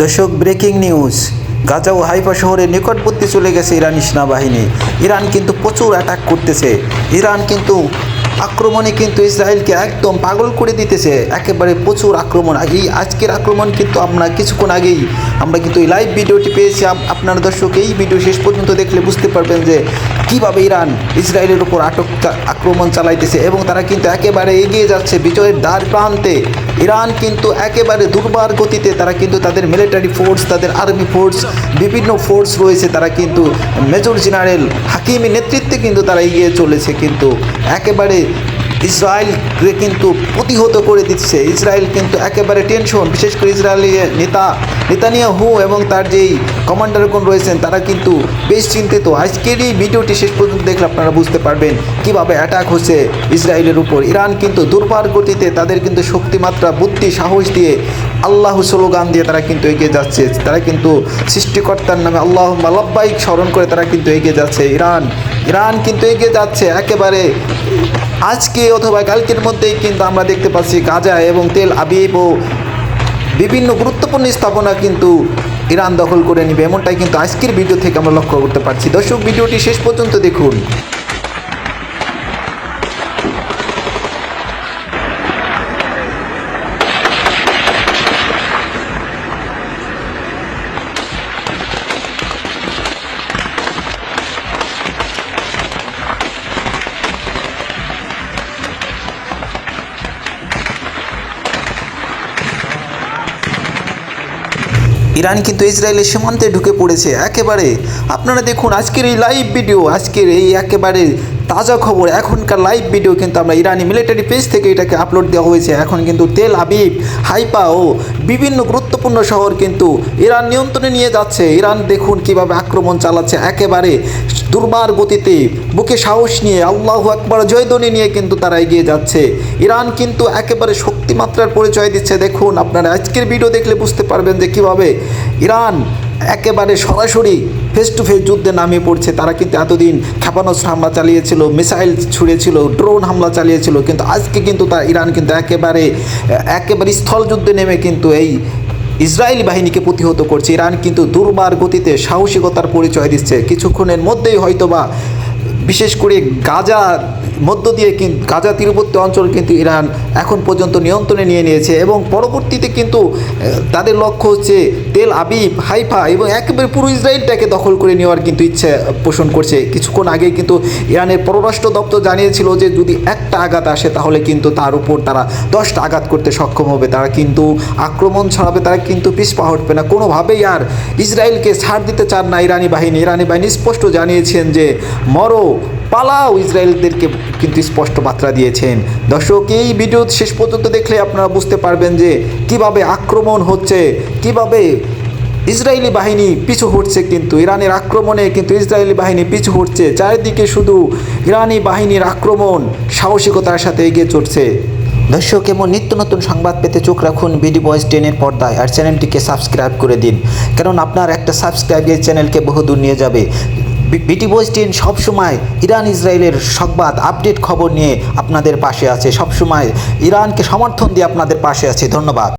দর্শক breaking news Gaza ও Haifa শহরের নিকটবর্তী চলে গেছে ইরানি সেনাবাহিনী। ইরান কিন্তু প্রচুর অ্যাটাক করতেছে। ইরান কিন্তু আক্রমণে কিন্তু ইসরায়েলকে একদম পাগল করে দিতেছে। একেবারে প্রচুর আক্রমণ। এই আজকের আক্রমণ কিন্তু আমরা কিছুক্ষণ আগেই আমরা কিন্তু এই লাইভ ভিডিওটি পেয়েছি। আপ- আপনারা দর্শক, এই ভিডিও শেষ পর্যন্ত দেখলে বুঝতে পারবেন যে কীভাবে ইরান ইসরায়েলের উপর আটক আক্রমণ চালাইতেছে এবং তারা কিন্তু একেবারে এগিয়ে যাচ্ছে বিজয়ের দ্বার প্রান্তে। ইরান কিন্তু একেবারে দুর্বার গতিতে তারা কিন্তু তাদের মিলিটারি ফোর্স তাদের আর্মি ফোর্স বিভিন্ন ফোর্স রয়েছে। তারা কিন্তু মেজর জেনারেল হাকিমের নেতৃত্বে কিন্তু তারা এগিয়ে চলেছে কিন্তু। একেবারে ইসরায়েলকে কিন্তু প্রতিহত করে দিচ্ছে। ইসরায়েল কিন্তু একেবারে টেনশন বিশেষ করে ইসরায়েলি নেতা, নেতানিয়াহু এবং তার যেই কমান্ডারগণ রয়েছেন, তারা কিন্তু বেশ চিন্তিত। আজকের এই ভিডিওটি শেষ পর্যন্ত দেখলে আপনারা বুঝতে পারবেন কীভাবে অ্যাটাক হচ্ছে ইসরায়েলের উপর। ইরান কিন্তু দুর্বার গতিতে তাদের কিন্তু শক্তিমাত্রা, বুদ্ধি, সাহস দিয়ে আল্লাহ স্লোগান দিয়ে তারা কিন্তু এগিয়ে যাচ্ছে। তারা কিন্তু সৃষ্টিকর্তার নামে আল্লাহ মালাব্বাইক স্মরণ করে তারা কিন্তু এগিয়ে যাচ্ছে। ইরান ইরান কিন্তু এগিয়ে যাচ্ছে একেবারে আজকে অথবা কালকের মধ্যেই কিন্তু আমরা দেখতে পাচ্ছি গাজা এবং তেল আবিব ও বিভিন্ন গুরুত্বপূর্ণ স্থাপনা কিন্তু ইরান দখল করে নেবে। এমনটাই কিন্তু আজকের ভিডিও থেকে আমরা লক্ষ্য করতে পারছি। দর্শক, ভিডিওটি শেষ পর্যন্ত দেখুন। ইরান কিন্তু ইসরায়েলের সীমান্তে ঢুকে পড়েছে। একেবারে, আপনারা দেখুন আজকের এই লাইভ ভিডিও আজকের এই একেবারে তাজা খবর। এখনকার লাইভ ভিডিও কিন্তু আমরা ইরানি মিলিটারি পেজ থেকে এটাকে আপলোড দেওয়া হয়েছে। এখন কিন্তু তেল আবিব, হাইপা ও বিভিন্ন গুরুত্বপূর্ণ শহর কিন্তু ইরান নিয়ন্ত্রণে নিয়ে যাচ্ছে। ইরান দেখুন কীভাবে আক্রমণ চালাচ্ছে। একেবারে দুর্বার গতিতে বুকে সাহস নিয়ে, আল্লাহ আকবর জয়ধ্বনি নিয়ে কিন্তু তারা এগিয়ে যাচ্ছে। ইরান কিন্তু একেবারে শক্তিমাত্রার পরিচয় দিচ্ছে। দেখুন, আপনারা আজকের ভিডিও দেখলে বুঝতে পারবেন যে কীভাবে ইরান একেবারে সরাসরি ফেস টু ফেস যুদ্ধে নামিয়ে পড়ছে। তারা কিন্তু এতদিন ক্ষেপণাস্ত্র হামলা চালিয়েছিল মিসাইল ছুঁড়েছিল ড্রোন হামলা চালিয়েছিল, কিন্তু আজকে কিন্তু তা ইরান কিন্তু একেবারে একেবারে স্থল যুদ্ধে নেমে কিন্তু এই ইসরায়েলি বাহিনীকে প্রতিহত করছে। ইরান কিন্তু দুর্বার গতিতে সাহসিকতার পরিচয় দিচ্ছে। কিছুক্ষণের মধ্যেই হয়তোবা বিশেষ করে গাজা মধ্য দিয়ে কিন্তু গাজা তীরবর্তী অঞ্চল কিন্তু ইরান এখন পর্যন্ত নিয়ন্ত্রণে নিয়ে নিয়েছে এবং পরবর্তীতে কিন্তু তাদের লক্ষ্য হচ্ছে তেল আবিব, হাইফা এবং একেবারে পুরো ইসরায়েলটাকে দখল করে নেওয়ার কিন্তু ইচ্ছা পোষণ করছে। কিছুক্ষণ আগে কিন্তু ইরানের পররাষ্ট্র দপ্তর জানিয়েছিল যে যদি একটা আঘাত আসে তাহলে কিন্তু তার উপর তারা দশটা আঘাত করতে সক্ষম হবে। তারা কিন্তু আক্রমণ ছড়াবে, তারা কিন্তু পিছপা হটবে না। কোনোভাবেই আর ইসরায়েলকে ছাড় দিতে চান না ইরানি বাহিনী। ইরানি বাহিনী স্পষ্ট জানিয়েছেন যে মরো পালাও, ইসরায়েলদেরকে কিন্তু স্পষ্ট বার্তা দিয়েছেন। দর্শক, এই ভিডিও শেষ পর্যন্ত দেখলে আপনারা বুঝতে পারবেন যে কীভাবে আক্রমণ হচ্ছে, কীভাবে ইসরায়েলি বাহিনী পিছু হটছে কিন্তু, ইরানের আক্রমণে কিন্তু ইসরায়েলি বাহিনী পিছু হটছে। চারিদিকে শুধু ইরানি বাহিনীর আক্রমণ, সাহসিকতার সাথে এগিয়ে চলছে। দর্শক, এমন নিত্য নতুন সংবাদ পেতে চোখ রাখুন বিডি বয়েস টেনের পর্দায়, আর চ্যানেলটিকে সাবস্ক্রাইব করে দিন। কারণ আপনার একটা সাবস্ক্রাইব এই চ্যানেলকে বহুদূর নিয়ে যাবে। বিটি বয়েস টেন সবসময় ইরান ইসরায়েলের সংবাদ, আপডেট খবর নিয়ে আপনাদের পাশে আছে। সবসময় ইরানকে সমর্থন দিয়ে আপনাদের পাশে আছে। ধন্যবাদ।